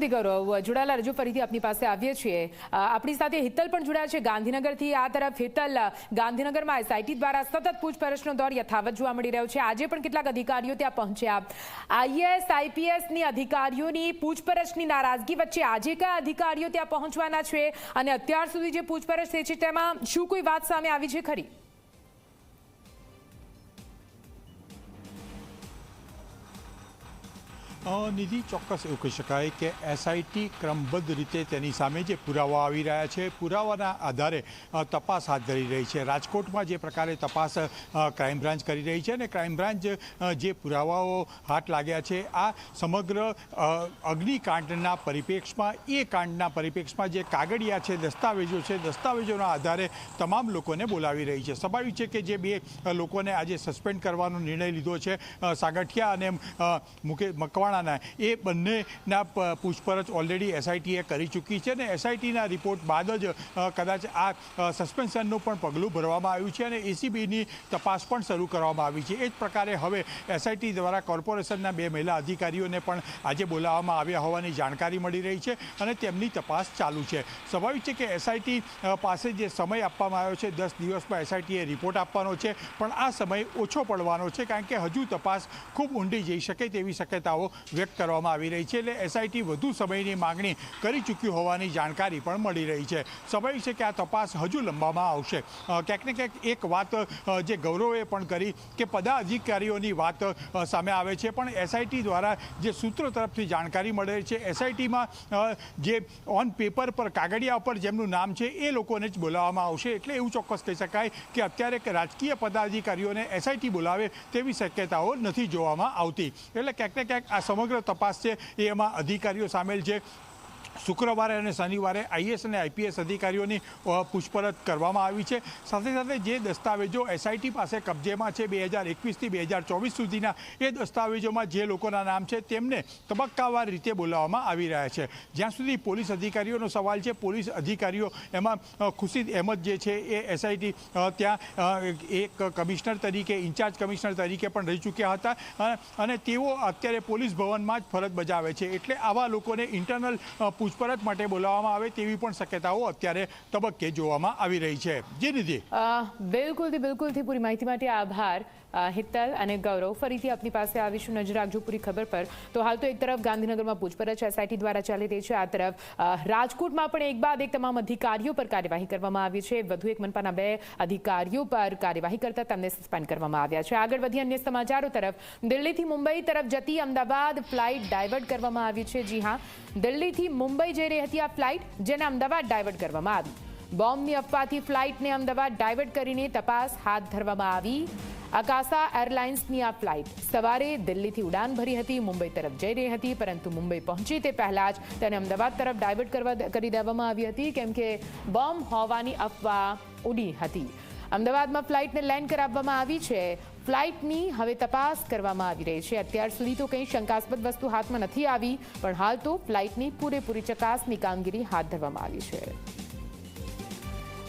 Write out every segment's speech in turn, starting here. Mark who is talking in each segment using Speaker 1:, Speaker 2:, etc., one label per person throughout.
Speaker 1: બિલકુલથી ગૌરવ જોડાયેલા રજૂ ફરીથી આપની પાસે આવીએ છીએ. આપણી સાથે હિતલ પણ જોડાયા છે ગાંધીનગરથી. આ તરફ હિતલ ગાંધીનગરમાં એસઆઈટી દ્વારા સતત પૂછપરછનો દોર યથાવત જોવા મળી રહ્યો છે. આજે પણ કેટલાક અધિકારીઓ ત્યાં પહોંચ્યા. આઈએએસ, આઈપીએસની અધિકારીઓની પૂછપરછની નારાજગી વચ્ચે આજે કયા અધિકારીઓ ત્યાં પહોંચવાના છે? અને અત્યાર સુધી જે પૂછપરછ થઈ છે, તેમાં શું કોઈ વાત સામે આવી છે ખરી?
Speaker 2: નિધિ ચોક્કસ એવું કહી શકાય કે એસઆઈટી ક્રમબદ્ધ રીતે તેની સામે જે પુરાવા આવી રહ્યા છે, પુરાવાના આધારે તપાસ હાથ ધરી રહી છે. રાજકોટમાં જે પ્રકારે તપાસ ક્રાઇમ બ્રાન્ચ કરી રહી છે અને ક્રાઇમ બ્રાન્ચ જે પુરાવાઓ હાથ લાગ્યા છે, આ સમગ્ર અગ્નિકાંડના પરિપ્રેક્ષમાં એ કાંડના પરિપ્રેક્ષમાં જે કાગળિયા છે, દસ્તાવેજો છે, દસ્તાવેજોના આધારે તમામ લોકોને બોલાવી રહી છે. સ્વાભાવિક છે કે જે બે લોકોને આજે સસ્પેન્ડ કરવાનો નિર્ણય લીધો છે સાગઠિયા અને મુકે મુકે મકવાણાના એ બંનેના પૂછપરછ ઓલરેડી એસઆઈટીએ કરી ચૂકી છે અને એસઆઈટીના રિપોર્ટ બાદ જ કદાચ આ સસ્પેન્શનનું પણ પગલું ભરવામાં આવ્યું છે અને એસીબીની તપાસ પણ શરૂ કરવામાં આવી છે. એ જ પ્રકારે હવે એસઆઈટી દ્વારા કોર્પોરેશનના બે મહિલા અધિકારીઓને પણ આજે બોલાવવામાં આવ્યા હોવાની જાણકારી મળી રહી છે અને તેમની તપાસ ચાલુ છે. સ્વાભાવિક છે કે એસઆઈટી પાસે જે સમય આપવામાં આવ્યો છે, દસ દિવસમાં એસઆઈટીએ રિપોર્ટ આપવાનો છે, પણ આ સમય ઓછો પડવાનો છે કારણ કે હજુ તપાસ ખૂબ ઊંડી જઈ શકે તેવી શક્યતાઓ વ્યક્ત કરવામાં આવી રહી છે. એટલે એસઆઈટી વધુ સમયની માંગણી કરી ચૂક્યું હોવાની જાણકારી પણ મળી રહી છે. સ્વાભાવિક છે કે આ તપાસ હજુ લંબામાં આવશે. ક્યાંક ને ક્યાંક એક વાત જે ગૌરવે પણ કરી કે પદાધિકારીઓની વાત સામે આવે છે. પણ એસઆઈટી દ્વારા જે સૂત્રો તરફથી જાણકારી મળે છે એસઆઈટીમાં જે ઓન પેપર પર કાગળિયા પર જેમનું નામ છે, એ લોકોને જ બોલાવવામાં આવશે. એટલે એવું ચોક્કસ કહી શકાય કે અત્યારે રાજકીય પદાધિકારીઓને એસઆઈટી બોલાવે તેવી શક્યતાઓ નથી જોવામાં આવતી. એટલે ક્યાંક ને ક્યાંક આ સમગ્ર તપાસ છે એ એમાં અધિકારીઓ સામેલ છે. શુક્રવારે અને શનિવારે આઈએસ અને આઈપીએસ અધિકારીઓની પૂછપરછ કરવામાં આવી છે. સાથે સાથે જે દસ્તાવેજો એસઆઈટી પાસે કબજેમાં છે, બે હજાર એકવીસથી બે હજાર ચોવીસ સુધીના, એ દસ્તાવેજોમાં જે લોકોના નામ છે તેમને તબક્કાવાર રીતે બોલાવવામાં આવી રહ્યા છે. જ્યાં સુધી પોલીસ અધિકારીઓનો સવાલ છે, પોલીસ અધિકારીઓ એમાં ખુશીદ અહેમદ જે છે એ એસઆઈટી ત્યાં એક કમિશનર તરીકે, ઇન્ચાર્જ કમિશનર તરીકે પણ રહી ચૂક્યા હતા. અને તેઓ અત્યારે પોલીસ ભવનમાં જ ફરજ બજાવે છે. એટલે આવા લોકોને ઇન્ટરનલ પૂછપરછ માટે બોલાવવામાં આવે તેવી પણ શક્યતાઓ અત્યારે તબક્કે જોવામાં આવી રહી છે. જે નિધિ
Speaker 1: બિલકુલથી બિલકુલથી પૂરી માહિતી માટે આભાર હિતલ અને ગૌરવ. ફરીથી આપની પાસે આવીશું. નજર રાખજો પૂરી ખબર પર. તો હાલ તો એક તરફ ગાંધીનગરમાં પૂછપરછ એસઆઈટી દ્વારા ચાલી રહી છે. આ તરફ રાજકોટમાં પણ એક બાદ એક તમામ અધિકારીઓ પર કાર્યવાહી કરવામાં આવી છે. વધુ એક મનપાના બે અધિકારીઓ પર કાર્યવાહી કરતા તેમને સસ્પેન્ડ કરવામાં આવ્યા છે. આગળ વધી અન્ય સમાચારો તરફ. દિલ્હીથી મુંબઈ તરફ જતી અમદાવાદ ફ્લાઇટ ડાયવર્ટ કરવામાં આવી છે. જી હા. દિલ્હીથી મુંબઈ જઈ રહી હતી આ ફ્લાઇટ જેને અમદાવાદ ડાયવર્ટ કરવામાં આવી. બોમ્બની અફવાથી ફ્લાઇટને અમદાવાદ ડાયવર્ટ કરીને તપાસ હાથ ધરવામાં આવી. અકાસા એરલાઇન્સની આ ફ્લાઇટ સવારે દિલ્હીથી ઉડાન ભરી હતી, મુંબઈ તરફ જઈ રહી હતી, પરંતુ મુંબઈ પહોંચી તે પહેલાં જ તેને અમદાવાદ તરફ ડાયવર્ટ કરવા કરી દેવામાં આવી હતી, કેમ કે બોમ્બ હોવાની અફવા ઉડી હતી. અમદાવાદમાં ફ્લાઇટને લેન્ડ કરાવવામાં આવી છે. ફ્લાઇટની હવે તપાસ કરવામાં આવી રહી છે. અત્યાર સુધી તો કંઈ શંકાસ્પદ વસ્તુ હાથમાં નથી આવી, પણ હાલ તો ફ્લાઇટની પૂરેપૂરી ચકાસની કામગીરી હાથ ધરવામાં આવી છે.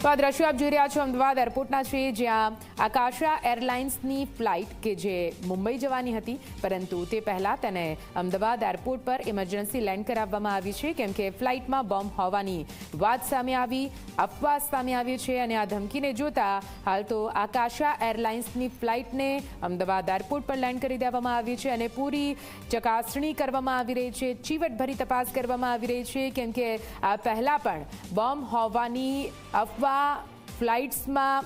Speaker 1: તો આ દ્રશ્યો આપ જોઈ રહ્યા છો અમદાવાદ એરપોર્ટના છે, જ્યાં આકાશા એરલાઇન્સની ફ્લાઇટ કે જે મુંબઈ જવાની હતી, પરંતુ તે પહેલાં તેને અમદાવાદ એરપોર્ટ પર ઇમરજન્સી લેન્ડ કરાવવામાં આવી છે, કેમ કે ફ્લાઇટમાં બોમ્બ હોવાની વાત સામે આવી, અફવા સામે આવી છે, અને આ ધમકીને જોતા હાલ તો આકાશા એરલાઇન્સની ફ્લાઇટને અમદાવાદ એરપોર્ટ પર લેન્ડ કરી દેવામાં આવી છે, અને પૂરી ચકાસણી કરવામાં આવી રહી છે, ચીવટભરી તપાસ કરવામાં આવી રહી છે, કેમ કે આ પહેલાં પણ બોમ્બ હોવાની અફવા ફ્લાઇટ્સમાં